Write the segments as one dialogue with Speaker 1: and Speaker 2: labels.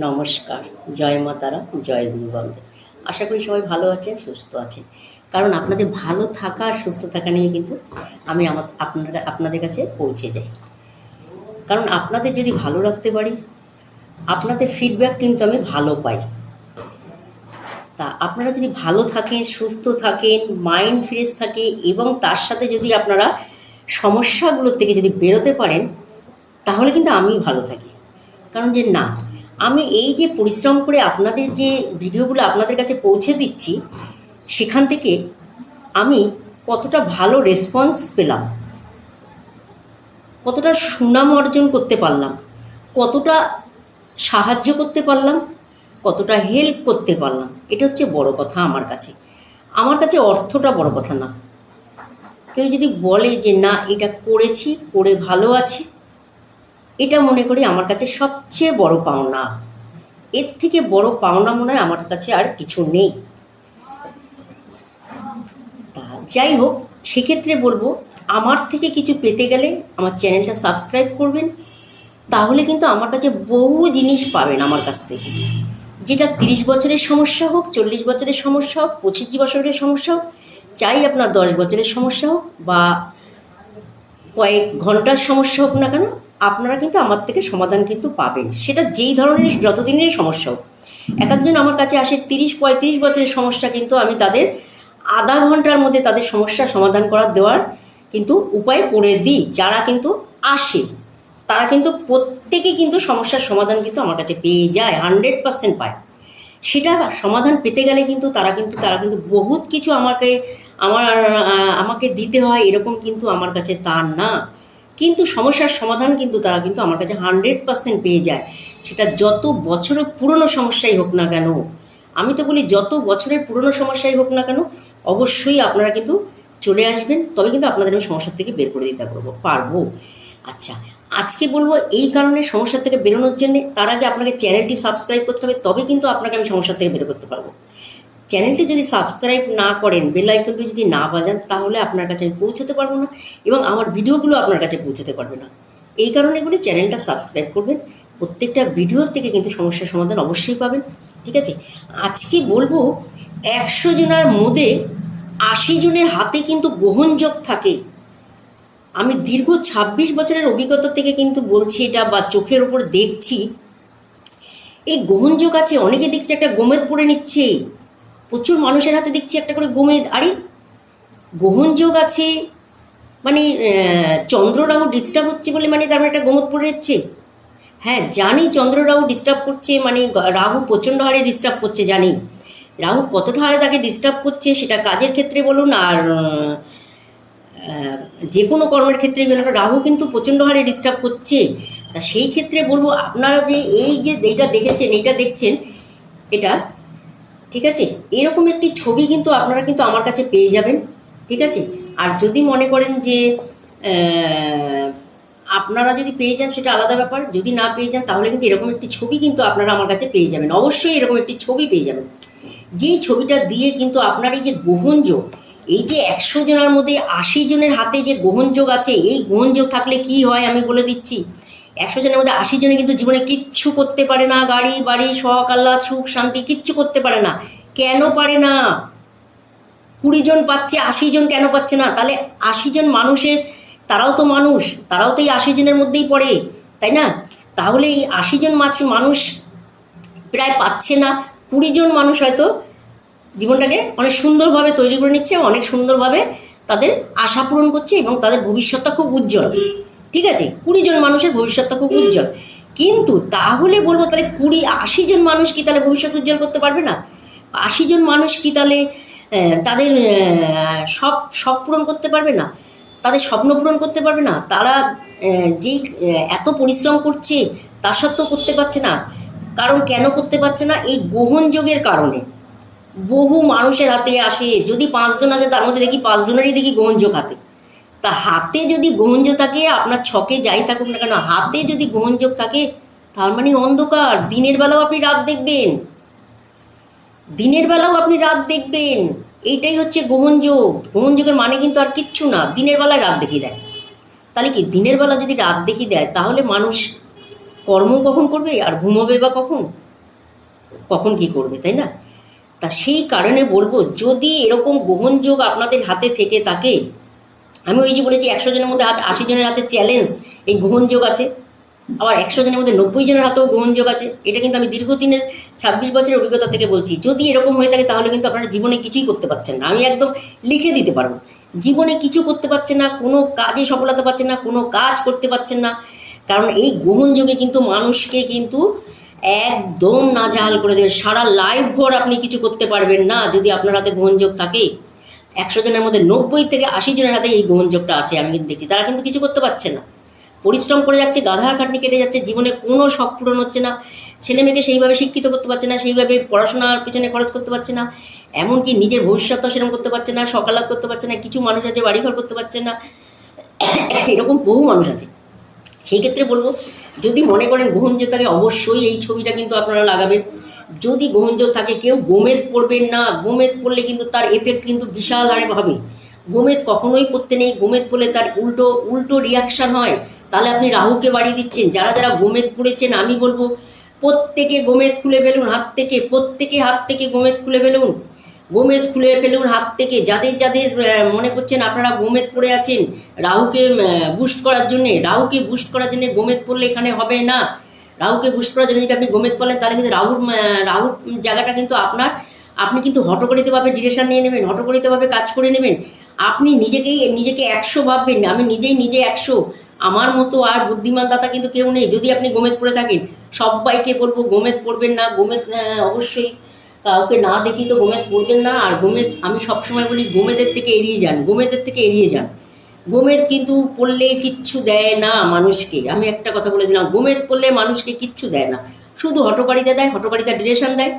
Speaker 1: নমস্কার। জয় মা তারা, জয় গুরুবন্দ আশা করি সবাই ভালো আছেন, সুস্থ আছেন। কারণ আপনাদের ভালো থাকা আর সুস্থ থাকা নিয়ে কিন্তু আমি আমার আপনারা, আপনাদের কাছে পৌঁছে যাই। কারণ আপনাদের যদি ভালো রাখতে পারি, আপনাদের ফিডব্যাক কিন্তু আমি ভালো পাই। তা আপনারা যদি ভালো থাকেন, সুস্থ থাকেন মাইন্ড ফ্রেশ থাকে, এবং তার সাথে যদি আপনারা সমস্যাগুলোর থেকে যদি বেরোতে পারেন, তাহলে কিন্তু আমি ভালো থাকি। কারণ যে না আমি এই যে পরিশ্রম করে আপনাদের যে ভিডিওগুলো আপনাদের কাছে পৌঁছে দিচ্ছি, সেখান থেকে আমি কতটা ভালো রেসপন্স পেলাম, কতটা সুনাম অর্জন করতে পারলাম, কতটা সাহায্য করতে পারলাম, কতটা হেল্প করতে পারলাম, এটা হচ্ছে বড় কথা আমার কাছে। আমার কাছে অর্থটা বড় কথা না। কেউ যদি বলে যে না, এটা করেছি, করে ভালো আছি এটা মনে করি আমার কাছে সবচেয়ে বড় পাওনা। এর থেকে বড় পাওনা মনে হয় আমার কাছে আর কিছু নেই। তা যাই হোক, সেক্ষেত্রে বলব, আমার থেকে কিছু পেতে গেলে আমার চ্যানেলটা সাবস্ক্রাইব করবেন, তাহলে কিন্তু আমার কাছে বহু জিনিস পাবেন আমার কাছ থেকে। যেটা তিরিশ বছরের সমস্যা হোক, চল্লিশ বছরের সমস্যা হোক, পঁচিশ বছরের সমস্যা হোক, চাই আপনার দশ বছরের সমস্যা হোক বা কয়েক ঘণ্টার সমস্যা হোক না কেন আপনারা কিন্তু আমার থেকে সমাধান কিন্তু পাবেন। সেটা যেই ধরনের, যতদিনের সমস্যা হোক। এক একজন আমার কাছে আসে, তিরিশ, পঁয়ত্রিশ বছরের সমস্যা কিন্তু আমি তাদের আধা ঘণ্টার মধ্যে তাদের সমস্যার সমাধান করার দেওয়ার কিন্তু উপায় করে দিই। যারা কিন্তু আসে, তারা কিন্তু প্রত্যেকে কিন্তু সমস্যার সমাধান কিন্তু আমার কাছে পেয়ে যায়, হান্ড্রেড পার্সেন্ট পায়। সেটা সমাধান পেতে গেলে কিন্তু তারা কিন্তু তারা কিন্তু বহুত কিছু আমাকে, আমার আমাকে দিতে হয়, এরকম কিন্তু আমার কাছে তা না। কিন্তু সমস্যার সমাধান কিন্তু তারা কিন্তু আমার কাছে হান্ড্রেড পার্সেন্ট পেয়ে যায়। সেটা যত বছরের পুরনো সমস্যাই হোক না কেন, আমি তো বলি যত বছরের পুরনো সমস্যাই হোক না কেন, অবশ্যই আপনারা কিন্তু চলে আসবেন, তবে কিন্তু আপনাদের আমি সমস্যার থেকে বের করে দিতে পারব পারব। আচ্ছা আজকে বলব এই কারণে সমস্যা থেকে বেরোনোর জন্য, তার আগে আপনাকে চ্যানেলটি সাবস্ক্রাইব করতে হবে, তবে কিন্তু আপনাকে আমি সমস্যা থেকে বের করতে পারব। চ্যানেলটি যদি সাবস্ক্রাইব না করেন, বেল আইকনটি যদি না বাজান, তাহলে আপনার কাছে আমি পৌঁছতে পারব না এবং আমার ভিডিওগুলো আপনার কাছে পৌঁছতে পারবে না। এই কারণে বলি চ্যানেলটা সাবস্ক্রাইব করবেন। প্রত্যেকটা ভিডিওর থেকে কিন্তু সমস্যার সমাধান অবশ্যই পাবেন, ঠিক আছে? আজকে বলব, একশো জনের মধ্যে আশি জনের হাতে কিন্তু গ্রহণযোগ থাকে। আমি দীর্ঘ ২৬ বছরের অভিজ্ঞতা থেকে কিন্তু বলছি এটা বা চোখের উপর দেখছি। এই গ্রহণযোগ আছে, অনেকে দেখছে একটা গোমেদ পড়ে নিচ্ছে। প্রচুর মানুষের হাতে দেখছি একটা করে গোমেদ আরে গ্রহণযোগ আছে। মানে আহ, চন্দ্র রাহু ডিস্টার্ব হচ্ছে বলে মানে তার মানে একটা গোমত পড়ে নিচ্ছে হ্যাঁ জানি চন্দ্র রাহু ডিস্টার্ব করছে মানে রাহু প্রচণ্ড হারে ডিস্টার্ব করছে জানি। রাহু কতটা হারে তাকে ডিস্টার্ব করছে সেটা কাজের ক্ষেত্রে বলুন আর যে কোনো কর্মের ক্ষেত্রে বলুন রাহু কিন্তু প্রচণ্ড হারে ডিস্টার্ব করছে। তা সেই ক্ষেত্রে বলব আপনারা যে এই যে এইটা দেখেছেন এইটা দেখছেন এটা ঠিক আছে? এরকম একটি ছবি কিন্তু আপনারা কিন্তু আমার কাছে পেয়ে যাবেন, ঠিক আছে? আর যদি মনে করেন যে আপনারা যদি পেয়ে যান, সেটা আলাদা ব্যাপার। যদি না পেয়ে যান, তাহলে কিন্তু এরকম একটি ছবি কিন্তু আপনারা আমার কাছে পেয়ে যাবেন। অবশ্যই এরকম একটি ছবি পেয়ে যাবেন। যেই ছবিটা দিয়ে কিন্তু আপনার এই যে গ্রহণযোগ এই যে একশো জনের মধ্যে আশি জনের হাতে যে গ্রহণযোগ আছে, এই গ্রহণযোগ থাকলে কি হয় আমি বলে দিচ্ছি। একশো জনের মধ্যে আশি জনে কিন্তু জীবনে কিচ্ছু করতে পারে না, গাড়ি, বাড়ি, শখ, আহ্লাদ, সুখ, শান্তি, কিচ্ছু করতে পারে না। কেন পারে না? কুড়ি জন পাচ্ছে, আশি জন কেন পাচ্ছে না? তাহলে আশি জন মানুষের, তারাও তো মানুষ, তারাও তো এই আশি জনের মধ্যেই পড়ে, তাই না? তাহলে এই আশি জন মাছ, মানুষ প্রায় পাচ্ছে না। কুড়ি জন মানুষ হয়তো জীবনটাকে অনেক সুন্দরভাবে তৈরি করে নিচ্ছে, অনেক সুন্দরভাবে তাদের আশা পূরণ করছে এবং তাদের ভবিষ্যৎটা খুব উজ্জ্বল। ঠিক আছে? কুড়ি জন মানুষের ভবিষ্যৎটা খুব উজ্জ্বল। কিন্তু তাহলে বলব তাহলে কুড়ি, আশি জন মানুষ কি তাহলে ভবিষ্যৎ উজ্জ্বল করতে পারবে না? আশি জন মানুষ কি তাহলে তাদের সব সব পূরণ করতে পারবে না? তাদের স্বপ্ন পূরণ করতে পারবে না? তারা যেই এত পরিশ্রম করছে, তা সত্ত্বেও করতে পারছে না। কারণ কেন করতে পারছে না? এই গ্রহণযোগের কারণে। বহু মানুষের হাতে আসে, যদি পাঁচজন আসে, তার মধ্যে দেখি পাঁচজনেরই দেখি গ্রহণযোগ হাতে। তা হাতে যদি গ্রহণযোগ থাকে, আপনার ছকে যাই থাকুক না কেন, হাতে যদি গ্রহণযোগ থাকে, তার মানে অন্ধকার, দিনের বেলাও আপনি রাত দেখবেন। দিনের বেলাও আপনি রাত দেখবেন। এইটাই হচ্ছে গ্রহণযোগ। গ্রহণযোগের মানে কিন্তু আর কিচ্ছু না, দিনের বেলায় রাত দেখিয়ে দেয়। তাহলে কি, দিনের বেলা যদি রাত দেখিয়ে দেয়, তাহলে মানুষ কর্ম কখন করবে আর ঘুমোবে বা কখন? কখন কি করবে, তাই না? তা সেই কারণে বলব, যদি এরকম গ্রহণযোগ আপনাদের হাতে থেকে থাকে আমি ওই যে বলেছি একশো জনের মধ্যে আশি জনের হাতে চ্যালেঞ্জ এই গ্রহণযোগ আছে, আবার একশো জনের মধ্যে নব্বই জনের হাতেও গ্রহণযোগ আছে, এটা কিন্তু আমি দীর্ঘদিনের ছাব্বিশ বছরের অভিজ্ঞতা থেকে বলছি। যদি এরকম হয়ে থাকে তাহলে কিন্তু আপনারা জীবনে কিছুই করতে পারছেন না। আমি একদম লিখে দিতে পারব। জীবনে কিছু করতে পারছেন না, কোনো কাজে সফলতা পাচ্ছেন না, কোনো কাজ করতে পারছেন না, কারণ এই গ্রহণযোগে কিন্তু মানুষকে কিন্তু একদম নাজেহাল করে দেবে। সারা লাইফ ভর আপনি কিছু করতে পারবেন না যদি আপনার হাতে গ্রহণযোগ থাকে। একশো জনের মধ্যে নব্বই থেকে আশি জনের হাতে এই গ্রহণযোগটা আছে, আমি কিন্তু দেখছি। তারা কিন্তু কিছু করতে পারছে না। পরিশ্রম করে যাচ্ছে, গাধার খাটনি কেটে যাচ্ছে, জীবনে কোনো শখ পূরণ হচ্ছে না। ছেলে মেয়েকে সেইভাবে শিক্ষিত করতে পারছে না, সেইভাবে পড়াশোনার পিছনে খরচ করতে পারছে না। এমনকি নিজের ভবিষ্যৎ সেরকম করতে পারছে না সকালাত করতে পারছে না, কিছু মানুষ আছে বাড়িঘর করতে পারছে না। এরকম বহু মানুষ আছে। সেই ক্ষেত্রে বলব, যদি মনে করেন গ্রহণযোগ থাকে অবশ্যই এই ছবিটা কিন্তু আপনারা লাগাবেন। যদি গ্রহণযোগ থাকে, কেউ গোমেদ পড়বেন না। গোমেদ পড়লে কিন্তু তার এফেক্ট কিন্তু বিশাল হারে হবে। গোমেদ কখনোই পড়তে নেই। গোমেদ পড়লে তার উল্টো উল্টো রিয়াকশান হয়। তাহলে আপনি রাহুকে বাড়িয়ে দিচ্ছেন। যারা যারা গোমেদ পড়েছেন, আমি বলব, প্রত্যেকে গোমেদ খুলে ফেলুন হাত থেকে। প্রত্যেকে হাত থেকে গোমেদ খুলে ফেলুন। গোমেদ খুলে ফেলুন হাত থেকে। যাদের যাদের মনে করছেন আপনারা গোমেদ পড়ে আছেন, রাহুকে বুস্ট করার জন্যে, রাহুকে বুস্ট করার জন্যে গোমেদ পড়লে এখানে হবে না। রাহুকে জন্য যদি আপনি গোমেদ পড়লেন তাহলে কিন্তু রাহুর রাহুর জায়গাটা কিন্তু আপনার, আপনি কিন্তু হটকরিতভাবে ডিরেকশন নিয়ে নেবেন হটকরিতভাবে কাজ করে নেবেন। আপনি নিজেকেই, নিজেকে একশো ভাববেন আমি নিজেই নিজে একশো। আমার মতো আর বুদ্ধিমান দাতা কিন্তু কেউ নেই, যদি আপনি গোমেদ পড়ে থাকেন। সবাইকে বলব, গোমেদ পড়বেন না, গোমেদ অবশ্যই কাউকে না দেখি তো গোমেদ পড়বেন না। আর গোমেদ, আমি সবসময় বলি, গোমেদের থেকে এড়িয়ে যান, গোমেদের থেকে এড়িয়ে যান। গোমেদ কিন্তু পড়লে কিচ্ছু দেয় না মানুষকে। আমি একটা কথা বলে দিলাম, গোমেদ পড়লে মানুষকে কিচ্ছু দেয় না। শুধু হটকারিতা দেয় হটকারিতা ডিরেশন দেয়,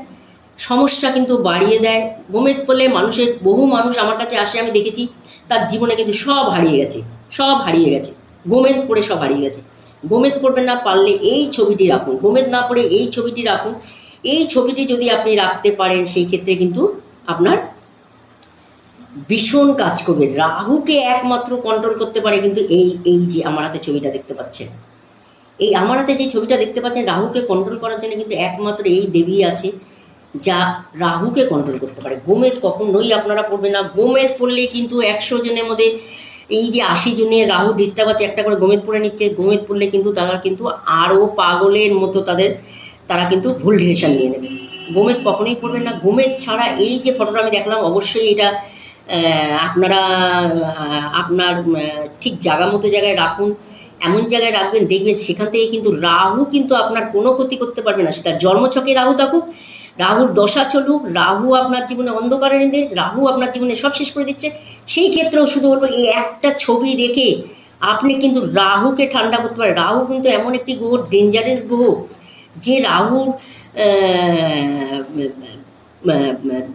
Speaker 1: সমস্যা কিন্তু বাড়িয়ে দেয়। গোমেদ পড়লে মানুষের, বহু মানুষ আমার কাছে আসে, আমি দেখেছি, তার জীবনে কিন্তু সব হারিয়ে গেছে, সব হারিয়ে গেছে। গোমেদ পড়ে সব হারিয়ে গেছে। গোমেদ পড়বেন না, পারলে এই ছবিটি রাখুন। গোমেদ না পড়ে এই ছবিটি রাখুন। এই ছবিটি যদি আপনি রাখতে পারেন, সেই ক্ষেত্রে কিন্তু আপনার ভীষণ কাজ করবে। রাহুকে একমাত্র কন্ট্রোল করতে পারে কিন্তু এই এই যে আমার হাতে ছবিটা দেখতে পাচ্ছেন। এই আমার হাতে যে ছবিটা দেখতে পাচ্ছেন, রাহুকে কন্ট্রোল করার জন্য কিন্তু একমাত্র এই দেবী আছে, যা রাহুকে কন্ট্রোল করতে পারে। গোমেদ কখনোই আপনারা পড়বে না। গোমেদ পড়লে কিন্তু একশো জনের মধ্যে এই যে আশি জনের রাহু ডিস্টার্ব আছে, একটা করে গোমেদ পড়ে নিচ্ছে। গোমেদ পড়লে কিন্তু তারা কিন্তু আরও পাগলের মতো তাদের, তারা কিন্তু ভুল ডিসিশন নিয়ে নেবে। গোমেদ কখনোই পড়বেন না। গোমেদ ছাড়া এই যে ফটোটা আমি দেখলাম, অবশ্যই এটা আপনারা আপনার ঠিক জায়গা মতো জায়গায় রাখুন, এমন জায়গায় রাখবেন, দেখবেন সেখান থেকে কিন্তু রাহু কিন্তু আপনার কোনো ক্ষতি করতে পারবে না, সেটা জন্মছকে রাহু থাকুক, রাহুর দশা চলুক, রাহু আপনার জীবনে অন্ধকারে এনে রাহু আপনার জীবনে সব শেষ করে দিচ্ছে, সেই ক্ষেত্রেও শুধু বলব, এই একটা ছবি রেখে আপনি কিন্তু রাহুকে ঠান্ডা করতে পারেন, রাহু কিন্তু এমন একটি গ্রহ ডেঞ্জারাস গ্রহ, যে রাহুর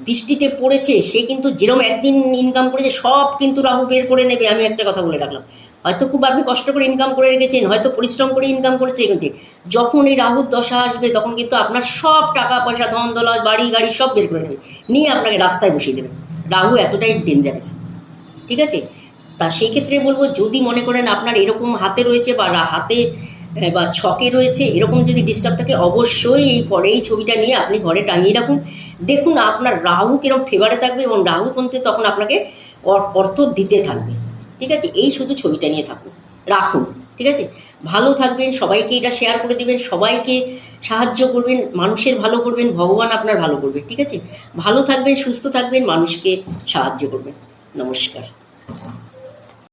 Speaker 1: দৃষ্টিতে পড়েছে, সে কিন্তু যেরকম একদিন ইনকাম করেছে, সব কিন্তু রাহু বের করে নেবে, আমি একটা কথা বলে রাখলাম। হয়তো খুব আপনি কষ্ট করে ইনকাম করে রেখেছেন, হয়তো পরিশ্রম করে ইনকাম করেছে, কিন্তু যখন এই রাহুর দশা আসবে, তখন কিন্তু আপনার সব টাকা পয়সা, ধন দৌলত, বাড়ি গাড়ি সব বের করে নেবে। নিয়ে আপনাকে রাস্তায় বসিয়ে দেবে। রাহু এতটাই ডেঞ্জারাস ঠিক আছে? তা সেই ক্ষেত্রে বলব, যদি মনে করেন আপনার এরকম হাতে রয়েছে বা হাতে বা ছকে রয়েছে, এরকম যদি ডিস্টার্ব থাকে, অবশ্যই এই পরে এই ছবিটা নিয়ে আপনি ঘরে টাঙিয়ে রাখুন। দেখুন আপনার রাহু কীরকম ফেভারে থাকবে এবং রাহু পন্থে তখন আপনাকে অর- অর্থ দিতে থাকবে। ঠিক আছে? এই শুধু ছবিটা নিয়ে থাকুন। রাখুন। ঠিক আছে? ভালো থাকবেন, সবাইকে এটা শেয়ার করে দিবেন, সবাইকে সাহায্য করবেন, মানুষের ভালো করবেন, ভগবান আপনার ভালো করবে। ঠিক আছে? ভালো থাকবেন, সুস্থ থাকবেন, মানুষকে সাহায্য করবেন। নমস্কার।